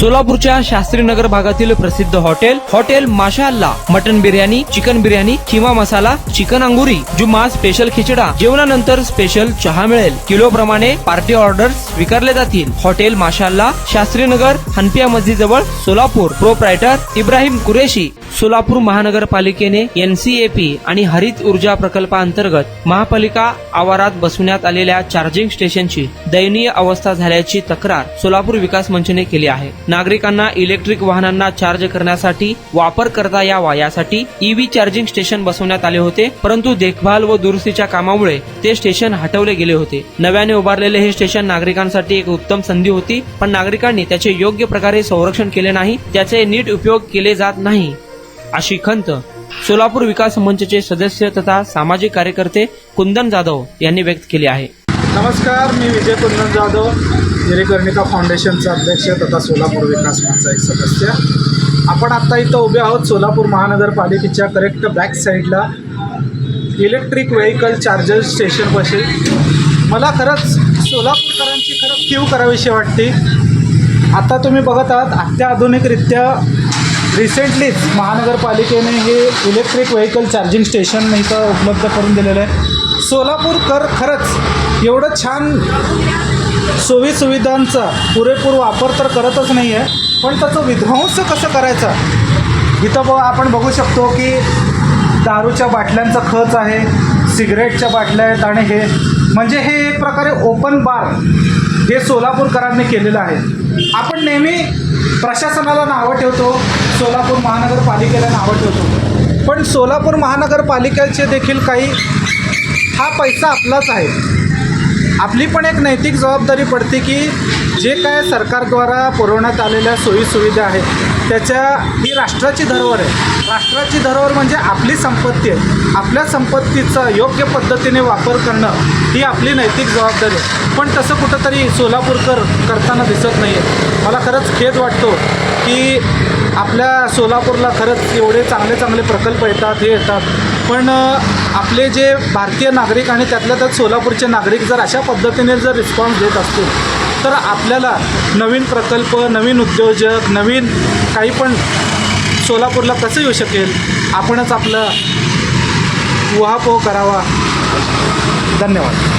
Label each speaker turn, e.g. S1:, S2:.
S1: सोलापूरच्या शास्त्रीनगर भागातील प्रसिद्ध hotel hotel Mashallah mutton biryani chicken biryani किंवा मसाला चिकन अंगुरी जुमा स्पेशल खिचडा जेवणानंतर स्पेशल चहा मिळेल. किलो प्रमाणे पार्टी ऑर्डर स्वीकारले जातील. हॉटेल माशाल्ला शास्त्रीनगर हनपिया मस्जिद जवळ सोलापूर. प्रोप्रायटर इब्राहिम कुरेशी. सोलापूर महानगरपालिकेने एनसीएपी आणि हरित ऊर्जा प्रकल्पाअंतर्गत महापालिका आवारात बसवण्यात आलेल्या चार्जिंग स्टेशनची दयनीय अवस्था झाल्याची तक्रार सोलापूर विकास मंचने केली आहे. नागरिकांना इलेक्ट्रिक वाहनांना चार्ज करण्यासाठी वापर करता यावा यासाठी ईव्ही चार्जिंग स्टेशन बसवण्यात आले होते परंतु देखभाल व दुरुस्तीच्या कामामुळे ते स्टेशन हटवले गेले होते. नव्याने उभारलेले हे स्टेशन नागरिकांसाठी एक उत्तम संधी होती पण नागरिकांनी त्याचे योग्य प्रकारे संरक्षण केले नाही त्याचे नीट उपयोग केले जात नाही अशी खंत. सोलापूर विकास मंचचे सदस्य तथा सामाजिक कार्यकर्ते कुंदन जाधव यांनी व्यक्त केली आहे.
S2: नमस्कार मी विजय कुंदन जाधव गिरीकर्णिका फाउंडेशनचा अध्यक्ष तथा सोलापूर विकास मंचा एक सदस्य. आपण आत्ता इथं उभे आहोत सोलापूर महानगरपालिकेच्या करेक्ट बॅक साईडला इलेक्ट्रिक व्हेकल चार्जर स्टेशन बसेल मला खरंच सोलापूरकरांची खरंच क्यू करावीशी वाटते. आता तुम्ही बघत आहात अत्याधुनिकरित्या रिसेंटलीच महानगरपालिकेने हे इलेक्ट्रिक व्हेकल चार्जिंग स्टेशन इथं उपलब्ध करून दिलेलं आहे. सोलापूरकर खरंच एवढं छान सोयीसुविधांचा पुरेपूर वापर तर करतच नाही आहे पण त्याचं विध्वंस कसं करायचा? इथं बघ आपण बघू शकतो की दारूच्या बाटल्यांचा खच आहे सिगरेटच्या बाटल्या आहेत आणि हे म्हणजे हे एक प्रकारे ओपन बार हे सोलापूरकरांनी केलेलं आहे. आपण नेहमी प्रशासनाला नावं ठेवतो सोलापूर महानगरपालिकेला नावं ठेवतो. पण सोलापूर महानगरपालिकेचे देखील काही हा पैसा आपलाच आहे. आपली पण एक नैतिक जबाबदारी पडते की जे काय सरकारद्वारा पुरवण्यात आलेल्या सोयीसुविधा आहेत त्याच्या ही राष्ट्राची धरोहर आहे. राष्ट्राची धरोहर म्हणजे आपली संपत्ती आहे. आपल्या संपत्तीचा योग्य पद्धतीने वापर करणं ही आपली नैतिक जबाबदारी आहे. पण तसं कुठंतरी सोलापूरकर करताना दिसत नाही आहे मला खरंच खेद वाटतो की आपल्या सोलापूरला खरंच एवढे चांगले चांगले प्रकल्प येतात हे येतात. पण आपले जे भारतीय नागरिक आणि त्यातल्या त्यात सोलापूरचे नागरिक जर अशा पद्धतीने जर रिस्पॉन्स देत असतील तर आपल्याला नवीन प्रकल्प नवीन उद्योजक नवीन काही पण सोलापूरला कसं येऊ शकेल आपणच आपलं उहापोह करावा. धन्यवाद.